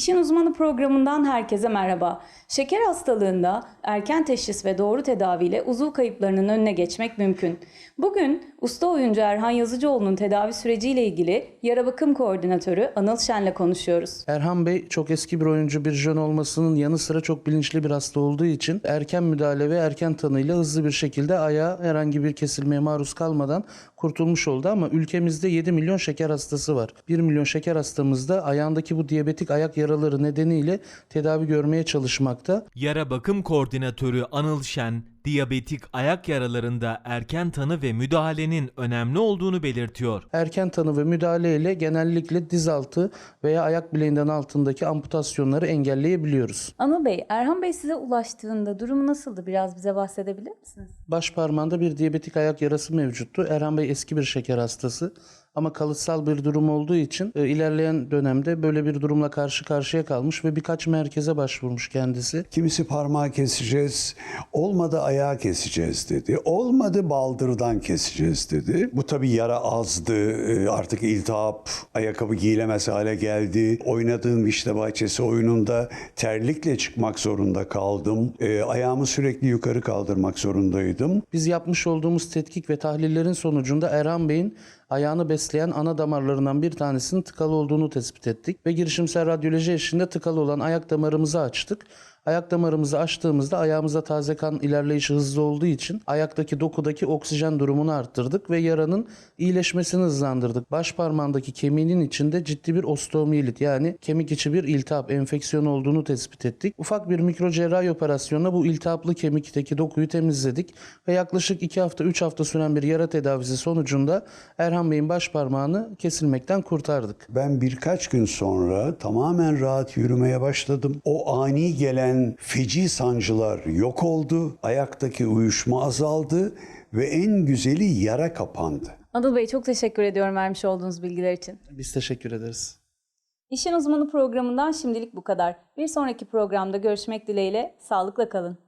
İşin Uzmanı programından herkese merhaba. Şeker hastalığında erken teşhis ve doğru tedaviyle uzuv kayıplarının önüne geçmek mümkün. Bugün usta oyuncu Erhan Yazıcıoğlu'nun tedavi süreciyle ilgili yara bakım koordinatörü Anıl Şen'le konuşuyoruz. Erhan Bey çok eski bir oyuncu bir jön olmasının yanı sıra çok bilinçli bir hasta olduğu için erken müdahale ve erken tanıyla hızlı bir şekilde ayağa herhangi bir kesilmeye maruz kalmadan kurtulmuş oldu ama ülkemizde 7 milyon şeker hastası var. 1 milyon şeker hastamız da ayağındaki bu diyabetik ayak yaraları nedeniyle tedavi görmeye çalışmakta. Yara bakım koordinatörü Anıl Şen, diyabetik ayak yaralarında erken tanı ve müdahalenin önemli olduğunu belirtiyor. Erken tanı ve müdahale ile genellikle diz altı veya ayak bileğinden altındaki amputasyonları engelleyebiliyoruz. Anıl Bey, Erhan Bey size ulaştığında durumu nasıldı? Biraz bize bahsedebilir misiniz? Baş parmağında bir diyabetik ayak yarası mevcuttu. Erhan Bey eski bir şeker hastası ama kalıtsal bir durum olduğu için e, ilerleyen dönemde böyle bir durumla karşı karşıya kalmış ve birkaç merkeze başvurmuş kendisi. Kimisi parmağı keseceğiz, olmadı ayağı keseceğiz dedi. Olmadı baldırdan keseceğiz dedi. Bu tabii yara azdı, e, artık iltihap, ayakkabı giyilemez hale geldi. Oynadığım işte bahçesi oyununda terlikle çıkmak zorunda kaldım. E, ayağımı sürekli yukarı kaldırmak zorundaydım. Biz yapmış olduğumuz tetkik ve tahlillerin sonucunda Erhan Bey'in ayağını besleyen ana damarlarından bir tanesinin tıkalı olduğunu tespit ettik ve girişimsel radyoloji eşliğinde tıkalı olan ayak damarımızı açtık. Ayak damarımızı açtığımızda ayağımıza taze kan ilerleyişi hızlı olduğu için ayaktaki dokudaki oksijen durumunu arttırdık ve yaranın iyileşmesini hızlandırdık. Baş parmağındaki kemiğinin içinde ciddi bir osteomiyelit yani kemik içi bir iltihap enfeksiyon olduğunu tespit ettik. Ufak bir mikro cerrahi operasyonla bu iltihaplı kemikteki dokuyu temizledik ve yaklaşık 2 hafta 3 hafta süren bir yara tedavisi sonucunda Erhan Bey'in baş parmağını kesilmekten kurtardık. Ben birkaç gün sonra tamamen rahat yürümeye başladım. O ani gelen feci sancılar yok oldu. Ayaktaki uyuşma azaldı ve en güzeli yara kapandı. Anıl Bey çok teşekkür ediyorum vermiş olduğunuz bilgiler için. Biz teşekkür ederiz. İşin Uzmanı programından şimdilik bu kadar. Bir sonraki programda görüşmek dileğiyle sağlıkla kalın.